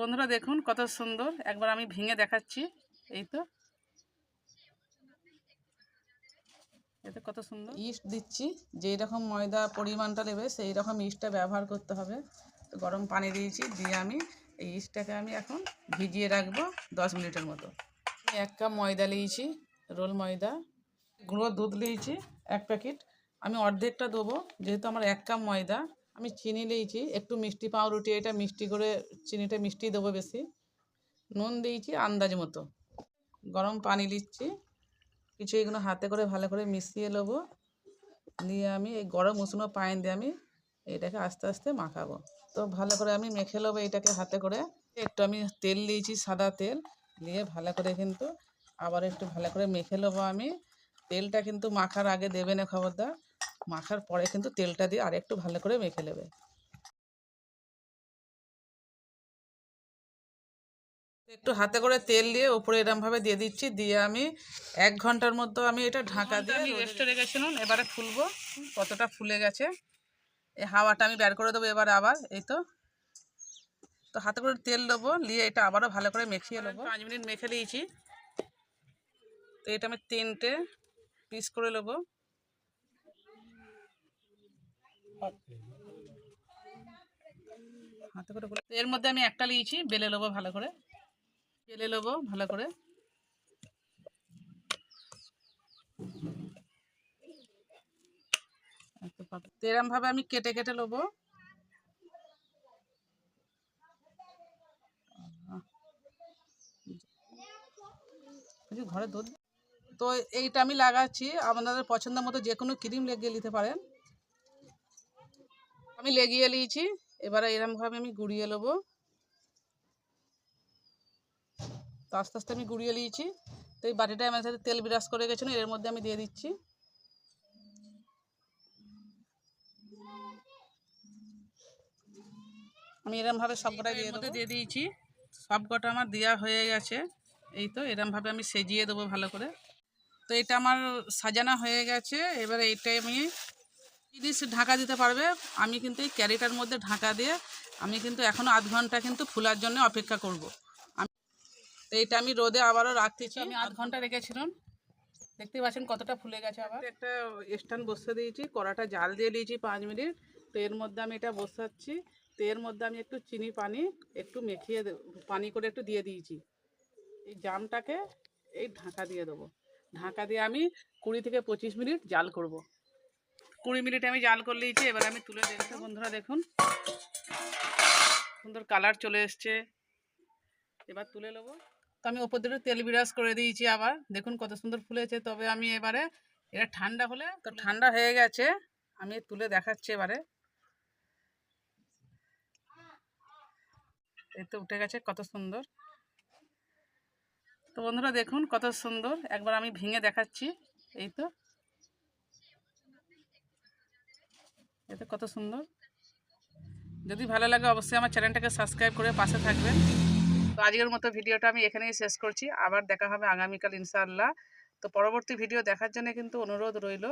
বন্ধুরা দেখুন কত সুন্দর। একবার আমি ভেঙে দেখাচ্ছি। এই তো। এতে কত সুন্দর। ইস্ট দিচ্ছি। যেই রকম ময়দা পরিমাণটা নেবে সেই রকম ইস্টটা ব্যবহার করতে হবে। তো গরম পানি দিয়েছি, দিয়ে আমি এই ইস্টটাকে আমি এখন ভিজিয়ে রাখব দশ মিনিটের মতো। আমি এক কাপ ময়দা নিয়েছি, রোল ময়দা। গুঁড়ো দুধ নিয়েছি, এক প্যাকেট। আমি অর্ধেকটা দেবো, যেহেতু আমার এক কাপ ময়দা। আমি চিনি নিয়েছি একটু মিষ্টি পাউরুটি, এটা মিষ্টি করে চিনিটা মিষ্টি দেবো বেশি। নুন দিয়েছি আন্দাজ মতো। গরম পানি দিচ্ছি। কিছু এগুলো হাতে করে ভালো করে মিশিয়ে নেব। দিয়ে আমি এই গরম উষ্ণ পানি দিয়ে আমি এটাকে আস্তে আস্তে মাখাবো। তো ভালো করে আমি মেখে নেব এটাকে হাতে করে। একটু আমি তেল দিয়েছি, সাদা তেল। দিয়ে ভালো করে কিন্তু আবার একটু ভালো করে মেখে নেব আমি। তেলটা কিন্তু মাখার আগে দেবে না খবরদার। মাখার পরে কিন্তু তেলটা দিয়ে আরেকটু ভালো করে মেখে নেবে। একটু হাতে করে তেল দিয়ে উপরে এরমভাবে দিয়ে দিচ্ছি দিয়ে আমি এক ঘণ্টার মধ্যে আমি এটা ঢাকা দিয়ে আমি রেস্টে রেখেছিলাম এবারে ফুলবো কতটা ফুলে গেছে। এই হাওয়াটা আমি বের করে দেবো এবারে আবার এই তো। তো হাতে করে তেল দেবো নিয়ে এটা আবারও ভালো করে মেখিয়ে নেব। পাঁচ মিনিট মেখে দিয়েছি। তো এটা আমি তিনটে পিস করে নেব। হাতে করে এর মধ্যে আমি একটা নিয়েছি, বেলে নেব ভালো করে। বেলে নেব ভালো করে। এরম ভাবে আমি কেটে কেটে নেব ঘরে দুধ তো এইটা আমি লাগাচ্ছি। আপনাদের পছন্দ মতো যে কোনো ক্রিম লেগে নিতে পারেন। আমি লেগিয়ে নিয়েছি এবারে এরমভাবে আমি গুঁড়িয়ে নেব। তো আস্তে আস্তে আমি গুঁড়িয়ে নিয়েছি তো এই বাটিটা আমার সাথে তেল বিরাজ করে গেছিল এর মধ্যে আমি দিয়ে দিচ্ছি। আমি এরমভাবে সবকটা দিয়ে মধ্যে দিয়ে দিয়েছি। সবকটা আমার দেওয়া হয়ে গেছে। এই তো এরমভাবে আমি সেজিয়ে দেবো ভালো করে। তো এটা আমার সাজানো হয়ে গেছে। এবারে এইটাই আমি জিনিস ঢাকা দিতে পারবে আমি কিন্তু এই ক্যারিটার মধ্যে ঢাকা দিয়ে আমি কিন্তু এখনও আধ ঘণ্টা কিন্তু ফুলার জন্য অপেক্ষা করব। আমি তো এটা আমি রোদে আবারও রাখতেছি। আমি আধ ঘণ্টা রেখেছিলাম। দেখতে পাচ্ছেন কতটা ফুলে গেছে আবার। একটা স্ট্যান্ড বসে দিয়েছি কড়াটা জাল দিয়ে দিয়েছি পাঁচ মিনিট। তো এর মধ্যে আমি এটা বসাচ্ছি। তো এর মধ্যে আমি একটু চিনি পানি একটু মেখিয়ে দেব পানি করে একটু দিয়ে দিয়েছি। এই জামটাকে এই ঢাকা দিয়ে দেবো। ঢাকা দিয়ে আমি কুড়ি থেকে পঁচিশ মিনিট জাল করব। কুড়ি মিনিট আমি জাল করে নিয়েছি, এবার আমি তুলে দেখতে বন্ধুরা, দেখুন। সুন্দর কালার চলে এসছে। এবার তুলে নেব। তো আমি ওপর থেকে তেল বিরাজ করে দিয়েছি আবার। দেখুন কত সুন্দর ফুলেছে। তবে আমি এবারে, এটা ঠান্ডা হলে তো ঠান্ডা হয়ে গেছে। আমি তুলে দেখাচ্ছি এবারে। এই তো উঠে গেছে কত সুন্দর। তো বন্ধুরা, দেখুন কত সুন্দর। একবার আমি ভেঙে দেখাচ্ছি। এই তো। এতে কত সুন্দর। যদি ভালো লাগে অবশ্যই আমার চ্যানেলটাকে সাবস্ক্রাইব করে পাশে থাকবেন। তো আজকের মতো ভিডিওটা আমি এখানেই শেষ করছি। আবার দেখা হবে আগামীকাল ইনশাআল্লাহ। তো পরবর্তী ভিডিও দেখার জন্য কিন্তু অনুরোধ রইল।